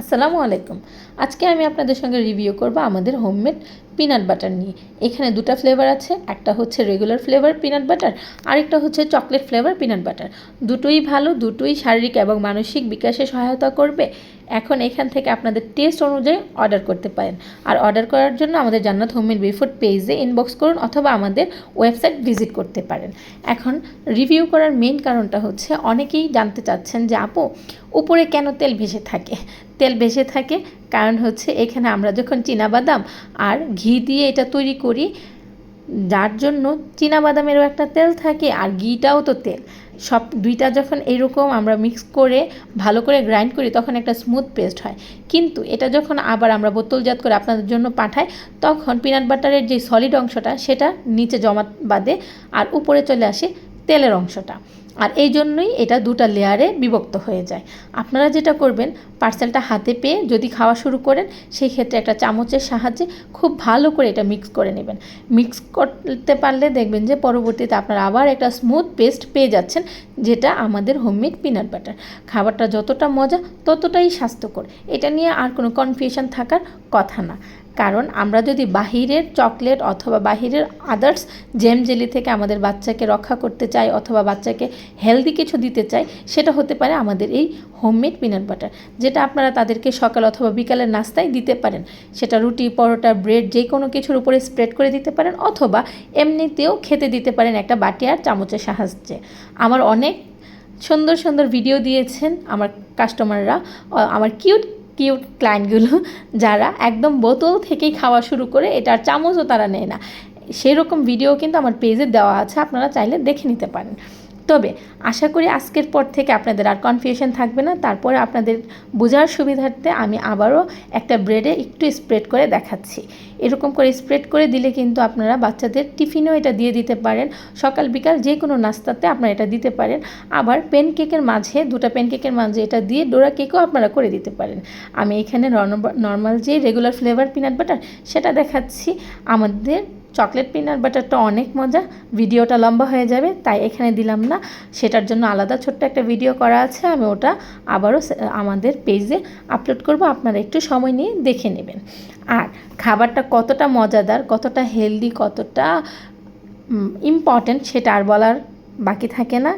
আসসালামু আলাইকুম। আজকে আমি আপনাদের সঙ্গে রিভিউ করব আমাদের হোমমেড পিনাট বাটার নিয়ে। এখানে দুটো ফ্লেভার আছে, একটা হচ্ছে রেগুলার ফ্লেভার পিনাট বাটার আরেকটা হচ্ছে চকলেট ফ্লেভার পিনাট বাটার দুটোই ভালো, দুটোই শারীরিক এবং মানসিক বিকাশে সহায়তা করবে। এখন এখান থেকে আপনাদের টেস্ট অনুযায়ী অর্ডার করতে পারেন। আর অর্ডার করার জন্য আমাদের জান্নাত হোমমেড বিফুড পেজে ইনবক্স করুন অথবা আমাদের ওয়েবসাইট ভিজিট করতে পারেন। এখন রিভিউ করার মেইন কারণটা হচ্ছে, অনেকেই জানতে চাচ্ছেন যে আপু, উপরে কেন তেল ভেসে থাকে? তেল ভেসে থাকে কারণ হচ্ছে এখানে আমরা যখন বাদাম আর ঘি দিয়ে এটা তৈরি করি, যার জন্য বাদামেরও একটা তেল থাকে আর ঘিটাও তো তেল। সব দুইটা যখন এরকম আমরা মিক্স করে, ভালো করে গ্রাইন্ড করি, তখন একটা স্মুথ পেস্ট হয়। কিন্তু এটা যখন আবার আমরা বোতলজাত করে আপনাদের জন্য পাঠাই, তখন পিনাট বাটারের যে সলিড অংশটা, সেটা নিচে জমা বাঁধে আর উপরে চলে আসে তেলের অংশটা। আর এই জন্যই এটা দুটা লেয়ারে বিভক্ত হয়ে যায়। আপনারা যেটা করবেন পার্সেলটা হাতে পেয়ে যদি খাওয়া শুরু করেন, সেই ক্ষেত্রে একটা চামচের সাহায্যে খুব ভালো করে এটা মিক্স করে নেবেন। মিক্স করতে পারলে দেখবেন যে পরবর্তীতে আপনারা আবার একটা স্মুথ পেস্ট পেয়ে যাচ্ছেন, যেটা আমাদের হোমমেড পিনাট বাটার খাবারটা যতটা মজা ততটাই স্বাস্থ্যকর। এটা নিয়ে আর কোনো কনফিউশন থাকার কথা না। কারণ আমরা যদি বাহিরের চকলেট অথবা বাহিরের আদার্স জেম জেলি থেকে আমাদের বাচ্চাকে রক্ষা করতে চাই অথবা বাচ্চাকে হেলদি কিছু দিতে চাই, সেটা হতে পারে আমাদের এই হোমমেড পিনাট বাটার যেটা আপনারা তাদেরকে সকাল অথবা বিকালের নাস্তায় দিতে পারেন। সেটা রুটি, পরোটা ব্রেড যে কোনো কিছুর উপরে স্প্রেড করে দিতে পারেন অথবা এমনিতেও খেতে দিতে পারেন একটা বাটি আর চামচের সাহায্যে। আমার অনেক সুন্দর সুন্দর ভিডিও দিয়েছেন আমার কাস্টমাররা আমার কিউট কিউট ক্লায়েন্টগুলো, যারা একদম বোতল থেকেই খাওয়া শুরু করে এটার চামচও তারা নেয় না। সেরকম ভিডিও কিন্তু আমার পেজে দেওয়া আছে, আপনারা চাইলে দেখে নিতে পারেন। তবে আশা করি আজকের পর থেকে আপনাদের আর কনফিউশন থাকবে না। তারপরে আপনাদের বোঝার সুবিধার্থে আমি আবারও একটা ব্রেডে একটু স্প্রেড করে দেখাচ্ছি। এরকম করে স্প্রেড করে দিলে কিন্তু আপনারা বাচ্চাদের টিফিনও এটা দিয়ে দিতে পারেন। সকাল, বিকাল যে কোনো নাস্তাতে আপনারা এটা দিতে পারেন। আবার প্যানকেকের মাঝে, দুটো প্যানকেকের মাঝে এটা দিয়ে ডোরা কেকও আপনারা করে দিতে পারেন। আমি এখানে নর্মাল যে রেগুলার ফ্লেভার পিনাট বাটার সেটা দেখাচ্ছি। আমাদের চকলেট পিনার বাটারটা অনেক মজা, ভিডিওটা লম্বা হয়ে যাবে, তাই এখানে দিলাম না। সেটার জন্য আলাদা ছোট্ট একটা ভিডিও করা আছে, আমি ওটা আবারও আমাদের পেজে আপলোড করব, আপনারা একটু সময় নিয়ে দেখে নেবেন। আর খাবারটা কতটা মজাদার, কতটা হেলদি কতটা ইম্পর্ট্যান্ট সেটা আর বলার বাকি থাকে না।